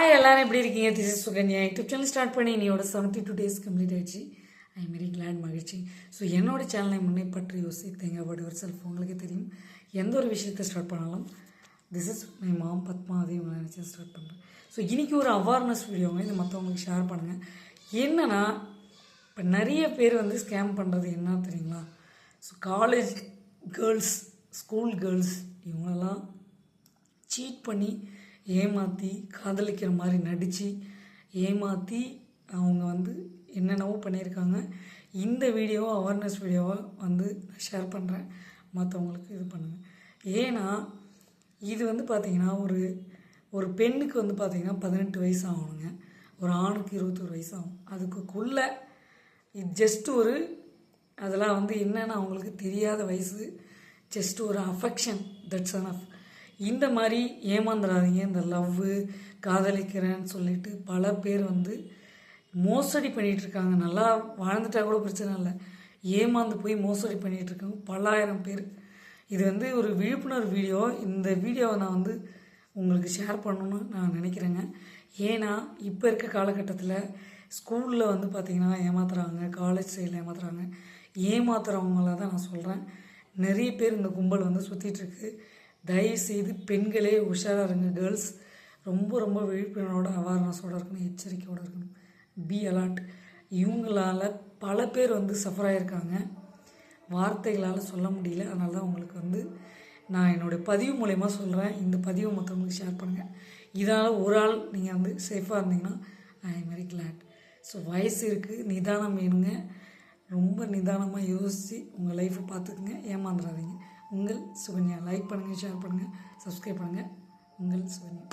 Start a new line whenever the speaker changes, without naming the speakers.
Hi எல்லாரும் எப்படி இருக்கீங்க? This is Sukanya YouTube channel start பண்ணி என்னோட செவன்ட்டி டூ டேஸ் கம்ப்ளீட் ஆயிடுச்சு. ஐ வெரி கிளாட் மகிழ்ச்சி. ஸோ என்னோட சேனலை முன்னே பற்றி யோசித்தேங்க பட் ஒரு செல்ஃப் உங்களுக்கு தெரியும். எந்த ஒரு விஷயத்தை ஸ்டார்ட் பண்ணாலும் this is my mom Padma அதே நினச்சி ஸ்டார்ட் பண்ணுறேன் ஸோ இன்றைக்கி ஒரு அவேர்னஸ் வீடியோங்க இது மற்றவங்களுக்கு ஷேர் பண்ணுங்கள் என்னென்னா இப்போ நிறைய பேர் வந்து ஸ்கேம் பண்ணுறது என்ன தெரியுங்களா? So college girls school girls இவங்களெல்லாம் சீட் பண்ணி ஏமாற்றி காதலிக்கிற மாதிரி நடித்து ஏமாற்றி அவங்க வந்து என்னென்னவோ பண்ணியிருக்காங்க. இந்த வீடியோவை அவேர்னஸ் வீடியோவை வந்து நான் ஷேர் பண்ணுறேன் மற்றவங்களுக்கு இது பண்ணுங்கள் ஏன்னா இது வந்து பார்த்திங்கன்னா ஒரு ஒரு பெண்ணுக்கு வந்து பார்த்திங்கன்னா பதினெட்டு வயசு ஆகணுங்க ஒரு ஆணுக்கு இருபத்தொரு வயசு ஆகும் அதுக்குள்ளே இது ஜஸ்ட் ஒரு அதெல்லாம் வந்து என்னென்னு அவங்களுக்கு தெரியாத வயசு. ஜஸ்ட் ஒரு அஃபெக்ஷன் தட்ஸ் அன் அஃப் இந்த மாதிரி ஏமாந்துடாதீங்க இந்த லவ்வு காதலிக்கிறேன்னு சொல்லிட்டு பல பேர் வந்து மோசடி பண்ணிகிட்டு இருக்காங்க நல்லா வாழ்ந்துட்டா கூட பிரச்சனை இல்லை. ஏமாந்து போய் மோசடி பண்ணிகிட்ருக்காங்க பல்லாயிரம் பேர். இது வந்து ஒரு விழிப்புணர்வு வீடியோ இந்த வீடியோவை நான் வந்து உங்களுக்கு ஷேர் பண்ணணும்னு நான் நினைக்கிறேங்க. ஏன்னா இப்போ இருக்க காலகட்டத்தில் ஸ்கூலில் வந்து பார்த்திங்கன்னா ஏமாத்துறாங்க காலேஜ் சைடில் ஏமாத்துறாங்க. ஏமாத்துறவங்கள தான் நான் சொல்கிறேன் நிறைய பேர் இந்த கும்பல் வந்து சுற்றிட்டுருக்கு தயவுசெய்து பெண்களே உஷாராக இருங்க கேர்ள்ஸ் ரொம்ப ரொம்ப விழிப்புணர்வோட அவேர்னஸோடு இருக்கணும் எச்சரிக்கையோடு இருக்கணும். பி அலாட் இவங்களால பல பேர் வந்து சஃபர் ஆகியிருக்காங்க வார்த்தைகளால் சொல்ல முடியல. அதனால தான் உங்களுக்கு வந்து நான் என்னுடைய பதிவு மூலயமா சொல்கிறேன் இந்த பதிவை மற்றவங்களுக்கு ஷேர் பண்ணுங்கள் இதனால் ஒரு ஆள் நீங்கள் வந்து சேஃபாக இருந்தீங்கன்னா I am very glad so வயசு இருக்குது நிதானம் வேணுங்க. ரொம்ப நிதானமாக யோசித்து உங்கள் லைஃப்பை பார்த்துக்குங்க. ஏமாந்துடாதீங்க உங்கள் சுகன்யா. லைக் பண்ணுங்கள் ஷேர் பண்ணுங்கள் சப்ஸ்கிரைப் பண்ணுங்கள் உங்கள் சுகன்யா.